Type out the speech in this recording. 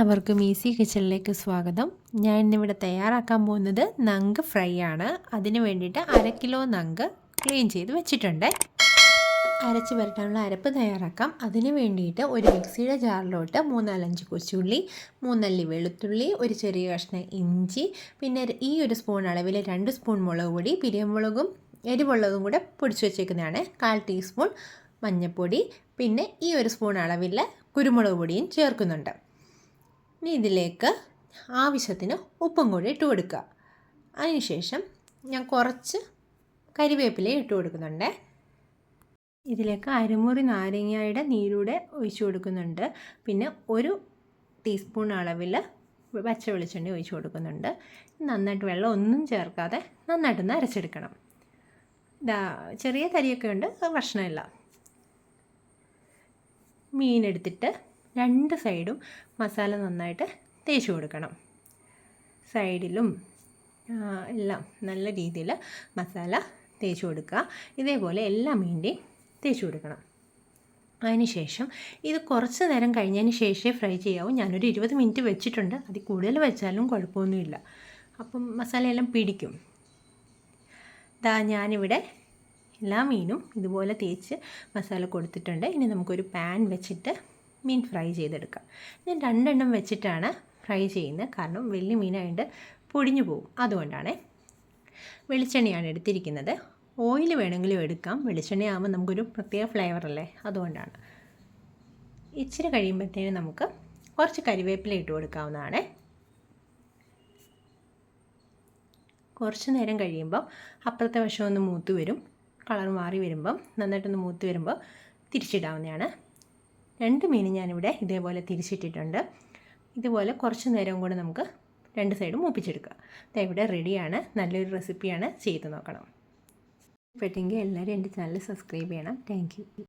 എല്ലാവർക്കും ഈസി കിച്ചണിലേക്ക് സ്വാഗതം. ഞാൻ ഇന്നിവിടെ തയ്യാറാക്കാൻ പോകുന്നത് നങ്ക് ഫ്രൈ ആണ്. അതിന് വേണ്ടിയിട്ട് അര കിലോ നങ്ക് ക്ലീൻ ചെയ്ത് വെച്ചിട്ടുണ്ട്. അരച്ച് വരട്ടാനുള്ള അരപ്പ് തയ്യാറാക്കാം. അതിന് വേണ്ടിയിട്ട് ഒരു മിക്സിയുടെ ജാറിലോട്ട് മൂന്നാലഞ്ച് കൊച്ചുള്ളി മൂന്നല്ലി വെളുത്തുള്ളി ഒരു ചെറിയ കഷ്ണം ഇഞ്ചി പിന്നെ ഈ ഒരു സ്പൂൺ അളവിൽ രണ്ട് സ്പൂൺ മുളക് പൊടി പിരിയമുളകും എരിവുള്ളതും കൂടെ പൊടിച്ച് വെച്ചേക്കുന്നതാണ്. കാൽ ടീസ്പൂൺ മഞ്ഞൾപ്പൊടി പിന്നെ ഈ ഒരു സ്പൂൺ അളവിൽ കുരുമുളക് പൊടിയും ചേർക്കുന്നുണ്ട്. ഇനി ഇതിലേക്ക് ആവശ്യത്തിന് ഉപ്പും കൂടി ഇട്ട് കൊടുക്കുക. അതിനുശേഷം ഞാൻ കുറച്ച് കരിവേപ്പില ഇട്ട് കൊടുക്കുന്നുണ്ട്. ഇതിലേക്ക് അരമുറി നാരങ്ങയുടെ നീരൂടെ ഒഴിച്ചു കൊടുക്കുന്നുണ്ട്. പിന്നെ ഒരു ടീസ്പൂൺ അളവിൽ പച്ച വെളിച്ചെണ്ണ ഒഴിച്ചു കൊടുക്കുന്നുണ്ട്. നന്നായിട്ട് വെള്ളം ഒന്നും ചേർക്കാതെ നന്നായിട്ടൊന്ന് അരച്ചെടുക്കണം. ചെറിയ തരിയൊക്കെ ഉണ്ട് പ്രശ്നമില്ല മീൻ എടുത്തിട്ട് രണ്ട് സൈഡും മസാല നന്നായിട്ട് തേച്ച് കൊടുക്കണം. സൈഡിലും എല്ലാം നല്ല രീതിയിൽ മസാല തേച്ച് കൊടുക്കുക. ഇതേപോലെ എല്ലാ മീന്റെയും തേച്ച് കൊടുക്കണം. അതിനുശേഷം ഇത് കുറച്ച് നേരം കഴിഞ്ഞതിന് ശേഷമേ ഫ്രൈ ചെയ്യാവൂ. ഞാനൊരു ഇരുപത് മിനിറ്റ് വെച്ചിട്ടുണ്ട്. അതിൽ കൂടുതൽ വെച്ചാലും കുഴപ്പമൊന്നുമില്ല. അപ്പം മസാലയെല്ലാം പിടിക്കും. ദാ ഞാനിവിടെ എല്ലാ മീനും ഇതുപോലെ തേച്ച് മസാല കൊടുത്തിട്ടുണ്ട്. ഇനി നമുക്കൊരു പാൻ വെച്ചിട്ട് മീൻ ഫ്രൈ ചെയ്തെടുക്കാം. ഞാൻ രണ്ടെണ്ണം വെച്ചിട്ടാണ് ഫ്രൈ ചെയ്യുന്നത്. കാരണം വലിയ മീനായിട്ട് പൊടിഞ്ഞു പോകും. അതുകൊണ്ടാണ് വെളിച്ചെണ്ണയാണ് എടുത്തിരിക്കുന്നത്. ഓയിൽ വേണമെങ്കിലും എടുക്കാം. വെളിച്ചെണ്ണയാകുമ്പോൾ നമുക്കൊരു പ്രത്യേക ഫ്ലേവർ അല്ലേ? അതുകൊണ്ടാണ്. ഇച്ചിരി കഴിയുമ്പോഴത്തേനും നമുക്ക് കുറച്ച് കരിവേപ്പില ഇട്ട് കൊടുക്കാവുന്നതാണ്. കുറച്ച് നേരം കഴിയുമ്പോൾ അപ്പുറത്തെ വശം ഒന്ന് മൂത്ത് വരും. കളർ മാറി വരുമ്പം നന്നായിട്ടൊന്ന് മൂത്ത് വരുമ്പോൾ തിരിച്ചിടാവുന്നതാണ്. രണ്ട് മീൻ ഞാനിവിടെ ഇതേപോലെ തിരിച്ചിട്ടിട്ടുണ്ട്. ഇതുപോലെ കുറച്ച് നേരം കൂടെ നമുക്ക് രണ്ട് സൈഡും മൂപ്പിച്ചെടുക്കുക ഇവിടെ റെഡിയാണ് നല്ലൊരു റെസിപ്പിയാണ് ചെയ്ത് നോക്കണം. പറ്റുമെങ്കിൽ എല്ലാവരും എന്റെ ചാനൽ സബ്സ്ക്രൈബ് ചെയ്യണം. താങ്ക്